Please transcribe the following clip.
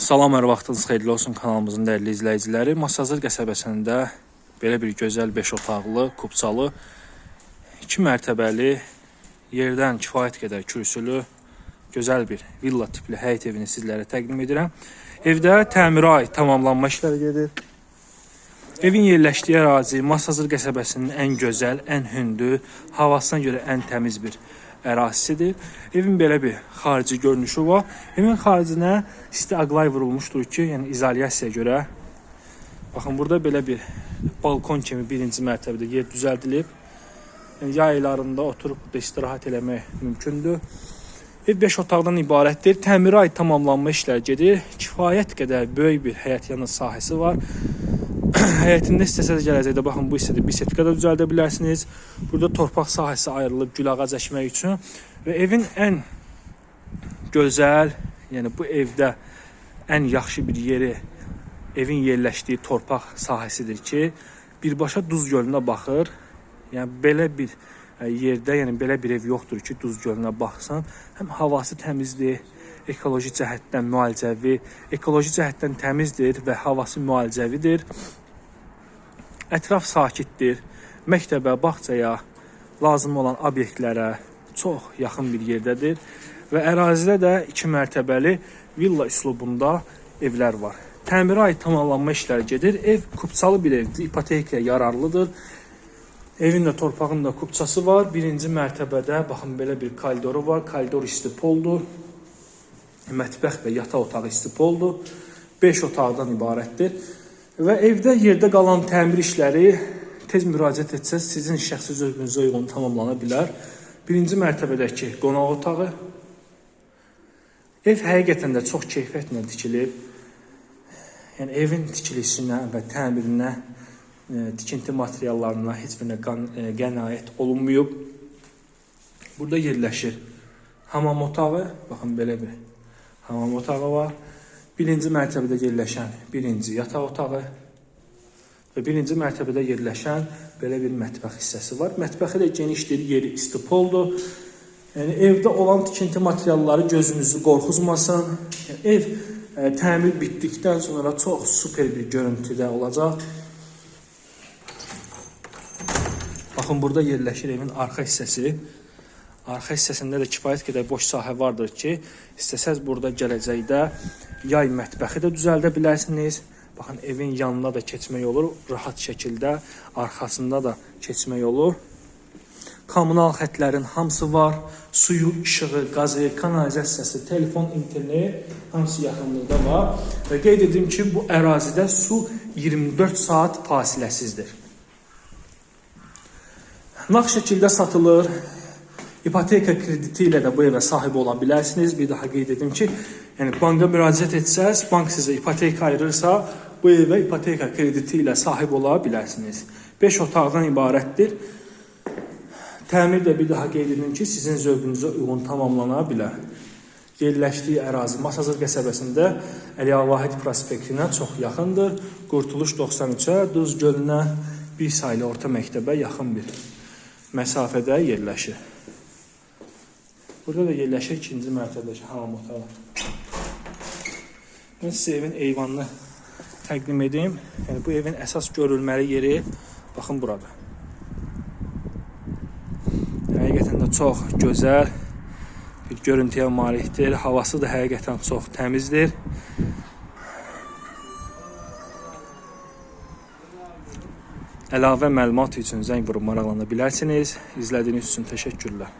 Salam, hər vaxtınız xeyirli olsun kanalımızın dəyərli izləyiciləri. Masazır qəsəbəsində belə bir gözəl 5 otaqlı, kubçalı, 2 mərtəbəli, yerdən kifayət qədər kürsülü, gözəl bir villa tipli həyət evini sizlərə təqdim edirəm. Evdə təmirə aid tamamlanma işləri gedir. Evin yerləşdiyi ərazi Masazır qəsəbəsinin ən gözəl, ən hündür, havasına görə ən təmiz bir ərazisidir. Evin belə bir xarici görünüşü var. Evin xaricinə isti aqlay vurulmuşdur ki, yəni izolyasiyaya görə. Baxın burada belə bir balkon kimi birinci mərtəbədə yer düzəldilib. Yəni yay aylarında oturub burada istirahət eləmək mümkündür. Ev 5 otaqdan ibarətdir. Təmirə aid tamamlanma işləri gedir. Kifayət qədər böyük bir həyət yanı sahəsi var. Həyətində istəsəz gələcəkdə baxın bu hissədə bisetka da düzəldə bilərsiniz. Burada torpaq sahəsi ayrılıb gül ağac əkmək üçün və evin ən gözəl, yəni bu evdə ən yaxşı bir yeri evin yerləşdiyi torpaq sahəsidir ki, birbaşa Duz gölünə baxır. Yəni belə bir ə, yerdə, yəni belə bir ev yoxdur ki, Duz gölünə baxsan. Həm havası təmizdir, ekoloji cəhətdən müalicəvi, ekoloji cəhətdən təmizdir və havası müalicəvidir. Ətraf sakitdir. Məktəbə, bağçaya, lazım olan obyektlərə çox yaxın bir yerdədir və ərazidə də 2 mərtəbəli villa üslubunda evlər var. Təmirə aid tamamlanma işləri gedir. Ev kupçalı bir evdir, ipotekaya yararlıdır. Evin də torpağın da kupçası var. Birinci mərtəbədə baxın belə bir koridoru var. Koridor istipoldur. Mətbəx və yataq otağı istipoldur. 5 otaqdan ibarətdir. Və evdə yerdə qalan təmir işləri tez müraciət etsəz sizin şəxsi zövqünüzə uyğun tamamlana bilər. Birinci mərtəbədəki qonaq otağı. Ev həqiqətən də çox keyfiyyətlə tikilib. Yəni evin tikilisinə və təmirinə, e, tikinti materiallarına heç birinə qan- e, qənaət olunmayıb. Burada yerləşir hamam otağı. Baxın belə bir hamam otağı var. Birinci mərtəbədə yerləşən birinci yataq otağı və birinci mərtəbədə yerləşən belə bir mətbəx hissəsi var. Mətbəxi də genişdir, yeri istipoldur. Yəni evdə olan tikinti materialları gözünüzü qorxuzmasın. Yəni, ev ə, təmir bitdikdən sonra çox super bir görüntüdə olacaq. Baxın burada yerləşir evin arxa hissəsi. Arxa hissəsində də kifayət qədər boş sahə vardır ki, istəsəz burada gələcəkdə yay mətbəxi də düzəldə bilərsiniz. Baxın evin yanına da keçmək olur rahat şəkildə, arxasında da keçmək olur. Kommunal xətlərin hamısı var. Suyu, işığı, qazı, kanalizasiyası, telefon, internet hamısı yaxınlıqda var. Və qeyd edim ki, bu ərazidə su 24 saat fasiləsizdir. Nağd şəkildə satılır. İpoteka krediti ilə də bu evə sahib ola bilərsiniz. Bir daha qeyd edim ki, yəni banka müraciət etsəz, bank sizə ipoteka ayırırsa, bu evə ipoteka krediti ilə sahib ola bilərsiniz. 5 otaqdan ibarətdir. Təmir də bir daha qeyd edim ki, sizin zövqünüzə uyğun tamamlana bilər. Yerləşdiyi ərazi Masazır qəsəbəsində Əliya Vahid prospektinə çox yaxındır. Qurtuluş 93-ə, Duz gölünə bir saylı orta məktəbə yaxın bir məsafədə yerləşir. Burada da yerləşir ikinci mərtəbədəki hamam otağı. Mən sizə evin eyvanını təqdim edeyim. Yəni bu evin əsas görülməli yeri baxın burada. Həqiqətən də çox gözəl bir görüntüyə malikdir. Havası da həqiqətən çox təmizdir. Əlavə məlumat üçün zəng vurub maraqlana bilərsiniz. İzlədiyiniz üçün təşəkkürlər.